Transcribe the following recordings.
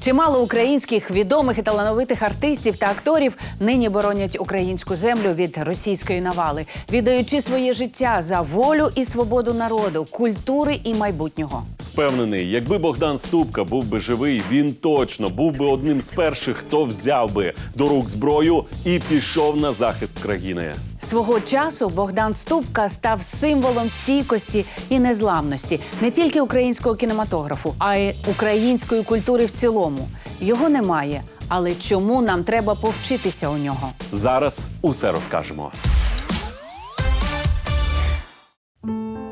Чимало українських відомих і талановитих артистів та акторів нині боронять українську землю від російської навали, віддаючи своє життя за волю і свободу народу, культури і майбутнього. Впевнений, якби Богдан Ступка був би живий, він точно був би одним з перших, хто взяв би до рук зброю і пішов на захист країни. Свого часу Богдан Ступка став символом стійкості і незламності не тільки українського кінематографу, а й української культури в цілому. Його немає. Але чому нам треба повчитися у нього? Зараз усе розкажемо.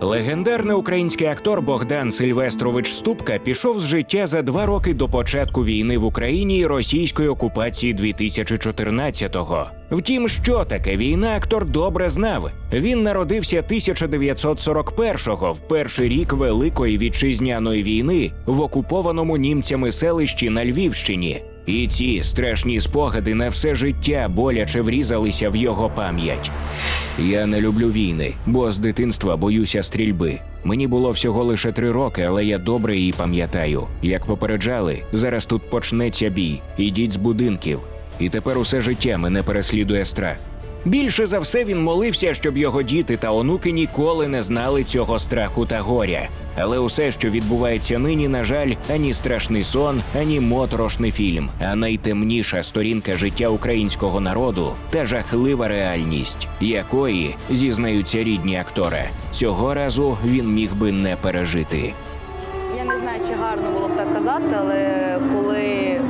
Легендарний український актор Богдан Сильвестрович Ступка пішов з життя за два роки до початку війни в Україні і російської окупації 2014-го. Втім, що таке війна, актор добре знав. Він народився 1941-го, в перший рік Великої вітчизняної війни в окупованому німцями селищі на Львівщині. І ці страшні спогади на все життя боляче врізалися в його пам'ять. Я не люблю війни, бо з дитинства боюся стрільби. Мені було всього лише три роки, але я добре її пам'ятаю. Як попереджали, зараз тут почнеться бій. Ідіть з будинків. І тепер усе життя мене переслідує страх. Більше за все він молився, щоб його діти та онуки ніколи не знали цього страху та горя. Але усе, що відбувається нині, на жаль, ані страшний сон, ані моторошний фільм, а найтемніша сторінка життя українського народу та жахлива реальність, якої зізнаються рідні актори. Цього разу він міг би не пережити. Я не знаю, чи гарно було б так казати, але коли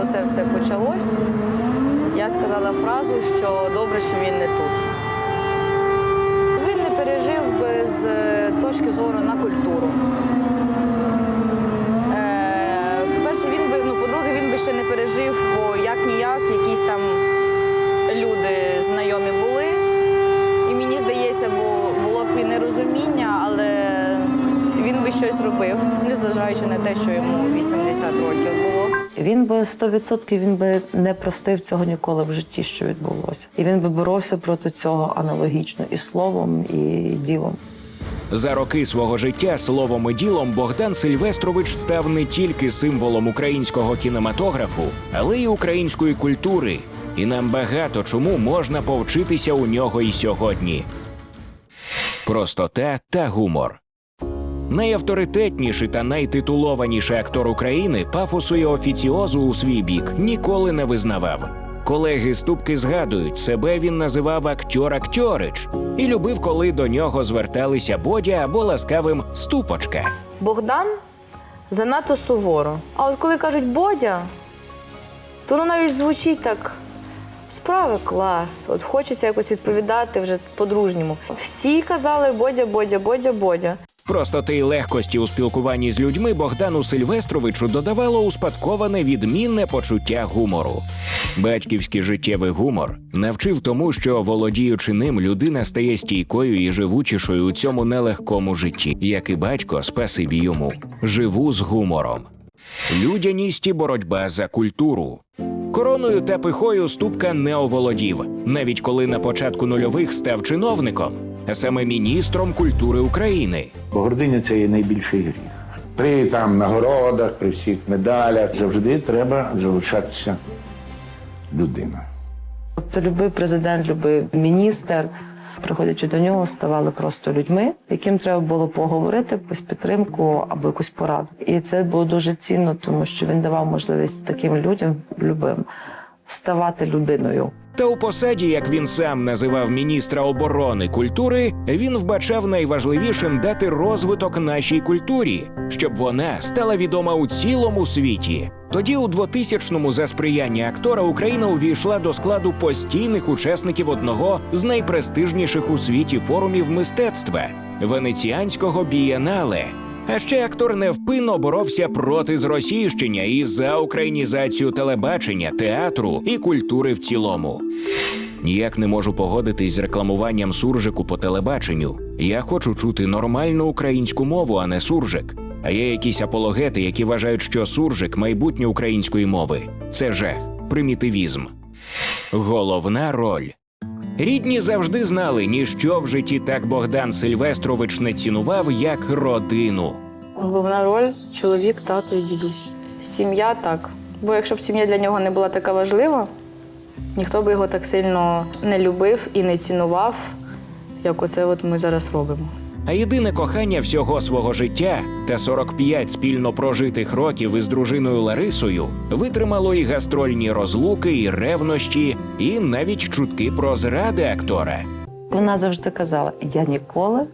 оце все почалось, сказала фразу, що добре, що він не тут. Він не пережив би з е, точки зору на культуру. Е, По-перше, він би, ну, по-друге, він би ще не пережив, бо як ніяк, якісь там люди знайомі були. І мені здається, бо було б і нерозуміння, але він би щось робив, незважаючи на те, що йому 80 років було. Він би 100% він би не простив цього ніколи в житті, що відбулося. І він би боровся проти цього аналогічно і словом, і ділом. За роки свого життя словом і ділом Богдан Сильвестрович став не тільки символом українського кінематографу, але й української культури. І нам багато чому можна повчитися у нього і сьогодні. Простота та гумор. Найавторитетніший та найтитулованіший актор України пафосу і офіціозу у свій бік ніколи не визнавав. Колеги ступки згадують, себе він називав актор Актьорич і любив, коли до нього зверталися Бодя або ласкавим ступочка. Богдан занадто суворо. А от коли кажуть Бодя, то воно навіть звучить так. Справи клас. От хочеться якось відповідати вже по-дружньому. Всі казали Бодя, Бодя, Бодя, Бодя. Простоти й легкості у спілкуванні з людьми Богдану Сильвестровичу додавало успадковане відмінне почуття гумору. Батьківський життєвий гумор навчив тому, що володіючи ним, людина стає стійкою і живучішою у цьому нелегкому житті, як і батько, спасибі йому. Живу з гумором. Людяність і боротьба за культуру. Короною та пихою Ступка не оволодів, навіть коли на початку нульових став чиновником, саме міністром культури України. Бо гординя це є найбільший гріх. При там нагородах, при всіх медалях завжди треба залишатися людиною. Тобто, любий президент, любий міністр, приходячи до нього, ставали просто людьми, яким треба було поговорити, якусь підтримку або якусь пораду. І це було дуже цінно, тому що він давав можливість таким людям, любим, ставати людиною. Та у посаді, як він сам називав міністра оборони культури, він вбачав найважливішим дати розвиток нашій культурі, щоб вона стала відома у цілому світі. Тоді, у 2000-му за сприяння актора Україна увійшла до складу постійних учасників одного з найпрестижніших у світі форумів мистецтва венеціанського бієнале. А ще актор невпинно боровся проти зросійщення і за українізацію телебачення, театру і культури в цілому. Ніяк не можу погодитись з рекламуванням суржику по телебаченню. Я хочу чути нормальну українську мову, а не суржик. А є якісь апологети, які вважають, що суржик майбутнє української мови. Це жах, примітивізм. Головна роль. Рідні завжди знали, ніщо в житті так Богдан Сильвестрович не цінував, як родину. Головна роль чоловік, тато і дідусь. Сім'я так. Бо якщо б сім'я для нього не була така важлива, ніхто би його так сильно не любив і не цінував, як оце от ми зараз робимо. А єдине кохання всього свого життя та 45 спільно прожитих років із дружиною Ларисою витримало і гастрольні розлуки, і ревнощі, і навіть чутки про зради актора. Вона завжди казала: я ніколи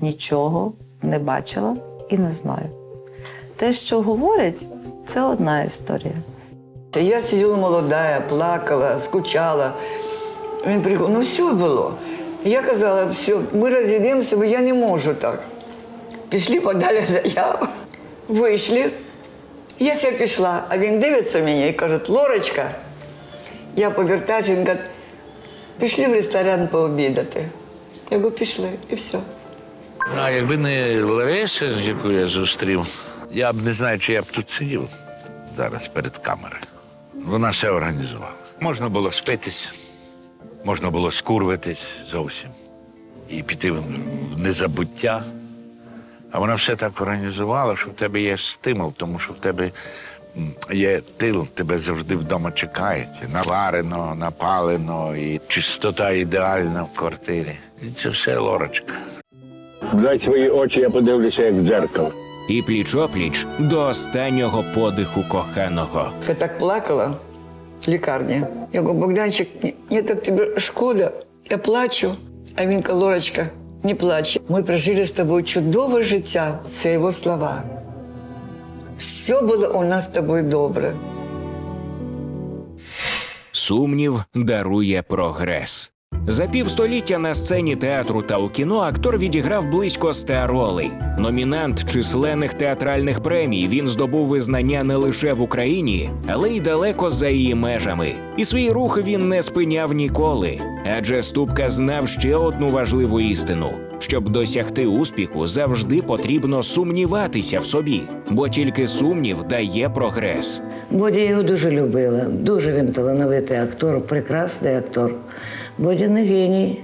нічого не бачила і не знаю. Те, що говорять, це одна історія. Я сиділа молода, плакала, скучала. Він приходив, ну все було. Я казала, все, ми розійдемося, бо я не можу так. Пішли, подали заяву, вийшли. Я ся пішла, а він дивиться мені і каже, Лорочка, я повертаюся, він каже, пішли в ресторан пообідати. Я говорю, пішли, і все. А якби не Лариса, яку я зустрів, я б не знаю, чи я б тут сидів зараз перед камерою. Вона все організувала. Можна було спитись, можна було скурвитись зовсім і піти в незабуття. А вона все так організувала, що в тебе є стимул, тому що в тебе є тил, тебе завжди вдома чекають. Наварено, напалено, і чистота ідеальна в квартирі. І це все лорочка. Дай свої очі, я подивлюся, як в дзеркало. І пліч-опліч до останнього подиху коханого. Я так плакала лікарні. Я говорю, Богданчик, мені так тебе шкода, я плачу. А він каже, не плач. Ми прожили з тобою чудове життя. Це його слова. Все було у нас з тобою добре. Сумнів дарує прогрес. За півстоліття на сцені театру та у кіно актор відіграв близько ста ролей. Номінант численних театральних премій. Він здобув визнання не лише в Україні, але й далеко за її межами. І свій рух він не спиняв ніколи. Адже Ступка знав ще одну важливу істину: щоб досягти успіху, завжди потрібно сумніватися в собі, бо тільки сумнів дає прогрес. Бодя його дуже любила. Дуже він талановитий актор, прекрасний актор. Бодя не геній.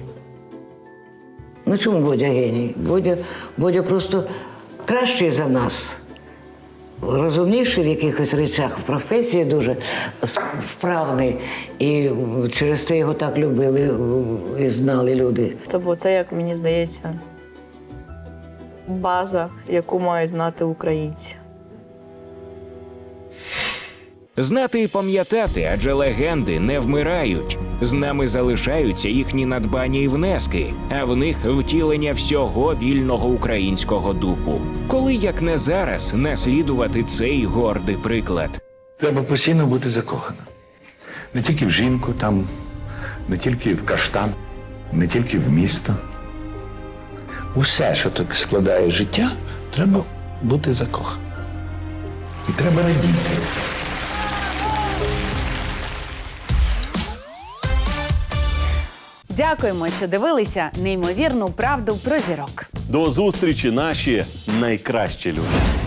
Ну чому Бодя геній? Бодя, Бодя просто кращий за нас. Розумніший в якихось речах, в професії дуже вправний. І через те його так любили і знали люди. Тобто це, як мені здається, база, яку мають знати українці. Знати і пам'ятати, адже легенди не вмирають. З нами залишаються їхні надбання і внески, а в них втілення всього вільного українського духу. Коли як не зараз наслідувати цей гордий приклад. Треба постійно бути закоханим. Не тільки в жінку, там, не тільки в каштан, не тільки в місто. Усе, що так складає життя, треба бути закоханим. І треба радіти. Дякуємо, що дивилися неймовірну правду про зірок. До зустрічі, наші найкращі люди.